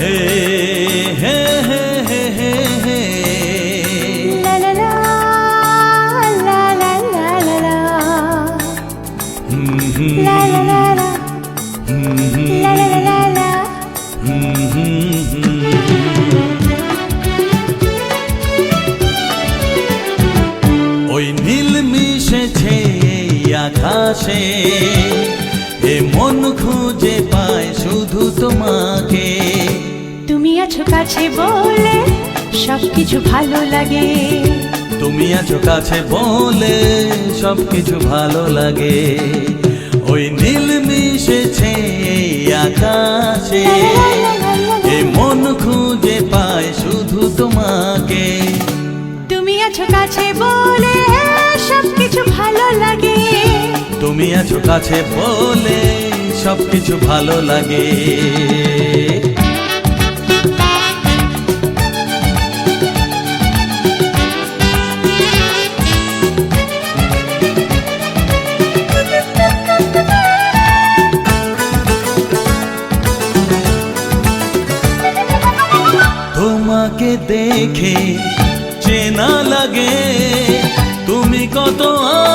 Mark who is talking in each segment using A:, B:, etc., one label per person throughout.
A: হে হে হে হে হে হে ওই নীল মিশেছে আকাশে এ মন খুঁজে পায় শুধু তোমাকে
B: আছো কাছে বলে সবকিছু ভালো লাগে।
A: তুমি আছো কাছে বলে সবকিছু ভালো লাগে। ওই নীল মিশেছে আকাশে এ মন খুঁজে পায় শুধু তোমাকে।
B: তুমি আছো কাছে বলে সবকিছু ভালো লাগে।
A: তুমি আছো কাছে বলে সবকিছু ভালো লাগে। তোমাকে দেখে চেনা লাগে। তুমি কত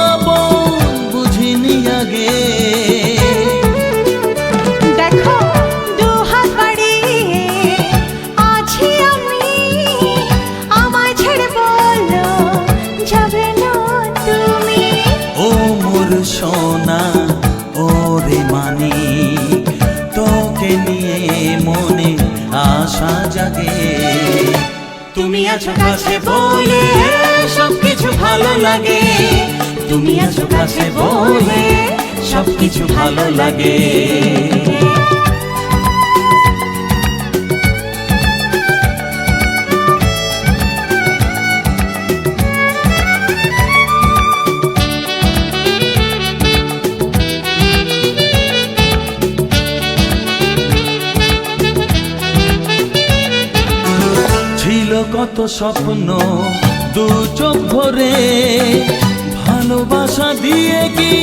A: আপন বুঝিনি আগে।
B: আছো
A: কাছে বলে সবকিছু ভালো লাগে। তুমি আছো কাছে বলে সবকিছু ভালো লাগে। কত স্বপ্ন দু চোখ ভরে ভালোবাসা দিয়ে কি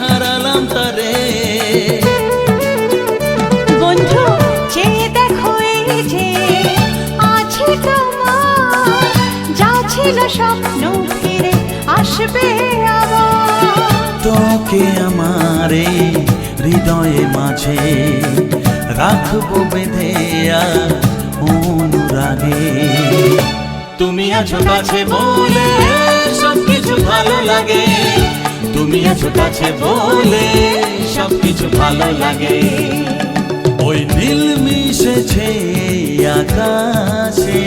A: হারালাম তারে?
B: বন্ধু চেয়ে দেখো এই যে আছে তোমার যা ছিল স্বপ্ন ফিরে আসবে
A: তোকে আমার এই হৃদয়ে মাঝে রাখব বেঁধে আর অনুরাগে তুমি আছো কাছে বলে সবকিছু ভালো লাগে। তুমি আছো কাছে বলে সবকিছু ভালো লাগে। ওই নীল মিশেছে আকাশে,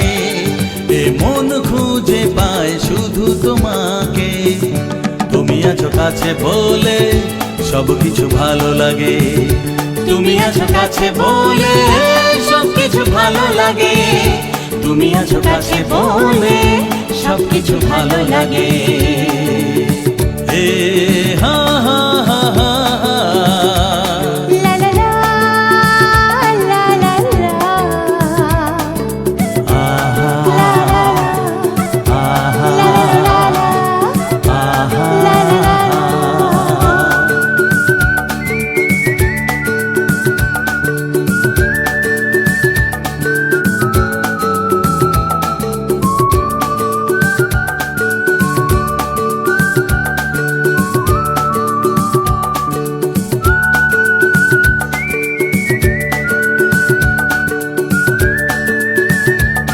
A: এ মন খুঁজে পায় শুধু তোমাকে। তুমি আছো কাছে বলে সব কিছু ভালো লাগে। তুমি আছো কাছে বলে সব কিছু ভালো লাগে। তুমি আছো কাছে বলে সবকিছু ভালো লাগে।